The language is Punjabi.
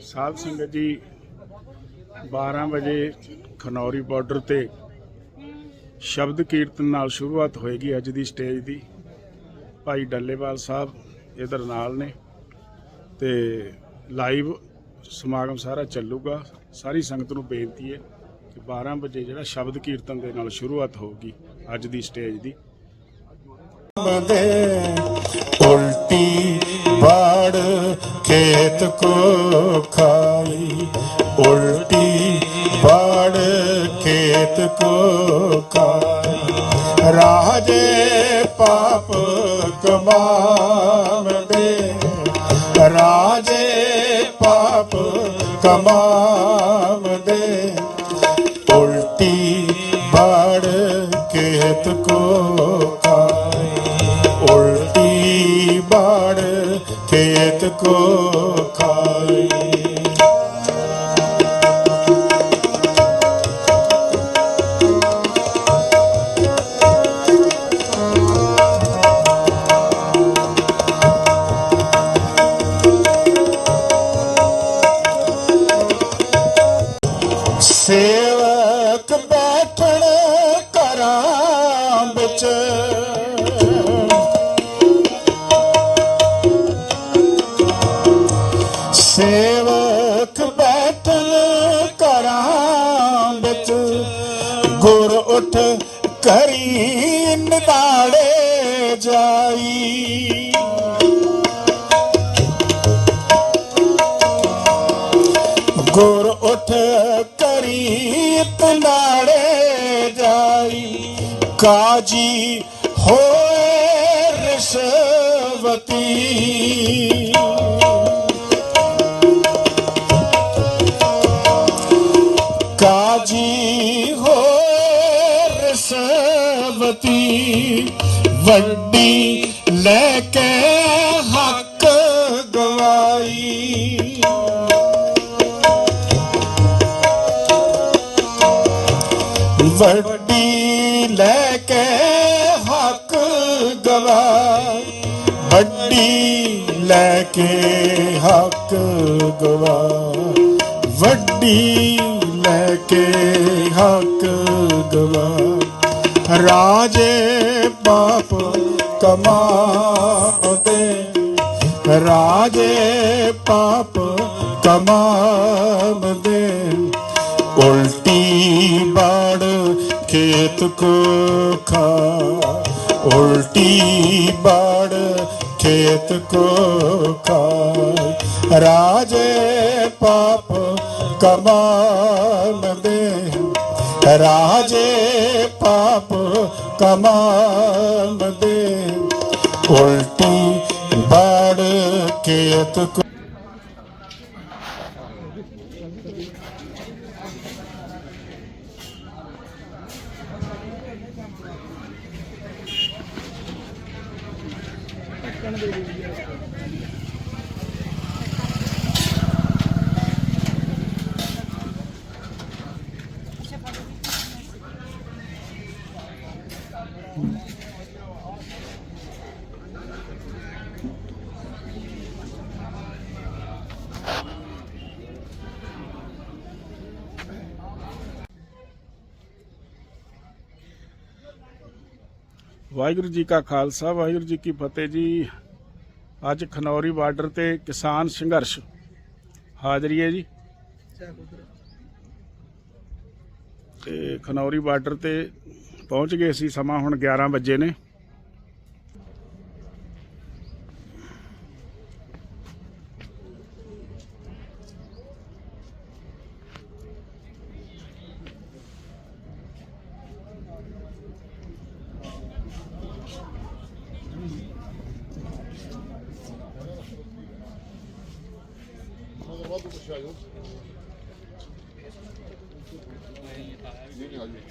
ਸਾਧ ਸੰਗਤ ਜੀ 12 ਵਜੇ ਖਨੌਰੀ ਬਾਰਡਰ ਤੇ ਸ਼ਬਦ ਕੀਰਤਨ ਨਾਲ ਸ਼ੁਰੂਆਤ ਹੋਏਗੀ ਅੱਜ ਦੀ ਸਟੇਜ ਦੀ। ਭਾਈ ਡੱਲੇਵਾਲ ਸਾਹਿਬ ਇਧਰ ਨਾਲ ਨੇ ਤੇ ਲਾਈਵ ਸਮਾਗਮ ਸਾਰਾ ਚੱਲੂਗਾ। ਸਾਰੀ ਸੰਗਤ ਨੂੰ ਬੇਨਤੀ ਹੈ ਕਿ 12 ਵਜੇ ਜਿਹੜਾ ਸ਼ਬਦ ਕੀਰਤਨ ਦੇ ਨਾਲ ਸ਼ੁਰੂਆਤ ਹੋਊਗੀ ਅੱਜ ਦੀ ਸਟੇਜ ਦੀ। ਖੇਤ ਕੋ ਖਾਈ ਉਲਟੀ ਬਾੜ ਖੇਤ ਕੋ ਖਾਈ ਰਾਜੇ ਪਾਪ ਕਮਾਵਦੇ ਰਾਜੇ ਪਾਪ ਕਮਾਵਦੇ ਉਲਟੀ ਬਾੜ ਖੇਤ ਕੋ ਖਾਏ ਖੇਤ ਕੋ ਖਾਏ ਸੇਵਕ ਸੇਵਕ ਬੈਠਲ ਘਰਾਂ ਵਿੱਚ, ਗੁਰ ਉਠ ਕਰੀ ਨਿਦਾੜੇ ਜਾਈ। ਗੁਰ ਉਠ ਕਰੀ ਤਨਾੜੇ ਜਾਈ, ਕਾਜੀ ਹੋਏ ਰਿਸ਼ਵਤੀ। ਕਾਜੀ ਹੋਏ ਰਿਸ਼ਵਤੀ ਵੱਡੀ ਲੈ ਕੇ ਹੱਕ ਗਵਾਈ। ਵੱਡੀ ਲੈ ਕੇ ਹੱਕ ਗਵਾਈ। ਵੱਡੀ ਲੈ ਕੇ ਹੱਕ ਗਵਾ ਵੱਡੀ ਲੈ ਕੇ ਹੱਕ ਗਵਾ। ਰਾਜੇ ਪਾਪ ਕਮਾਉਂਦੇ ਰਾਜੇ ਪਾਪ ਕਮਾਉਂਦੇ ਉਲਟੀ ਬਾੜ ਖੇਤ ਕੋ ਖਾ। ਉਲਟੀ ਬਾੜ ਖੇਤ ਕੋ ਖਾ। ਰਾਜੇ ਪਾਪ ਕਮਾਉਂਦੇ ਰਾਜੇ ਪਾਪ ਕਮਾਉਂਦੇ ਉਲਟੀ ਬਾੜ ਖੇਤ ਕੋ ਵਾਹਿਗੁਰੂ ਜੀ ਕਾ ਖਾਲਸਾ, ਵਾਹਿਗੁਰੂ ਜੀ ਕੀ ਫਤਿਹ ਜੀ। ਅੱਜ ਖਨੌਰੀ ਬਾਰਡਰ ਤੇ ਕਿਸਾਨ ਸੰਘਰਸ਼। ਹਾਜ਼ਰੀ ਹੈ ਜੀ। ਤੇ ਖਨੌਰੀ ਬਾਰਡਰ ਤੇ ਪਹੁੰਚ ਗਏ ਸੀ, ਸਮਾਂ ਹੁਣ 11 ਵਜੇ ਨੇ। child. Yeni ayet.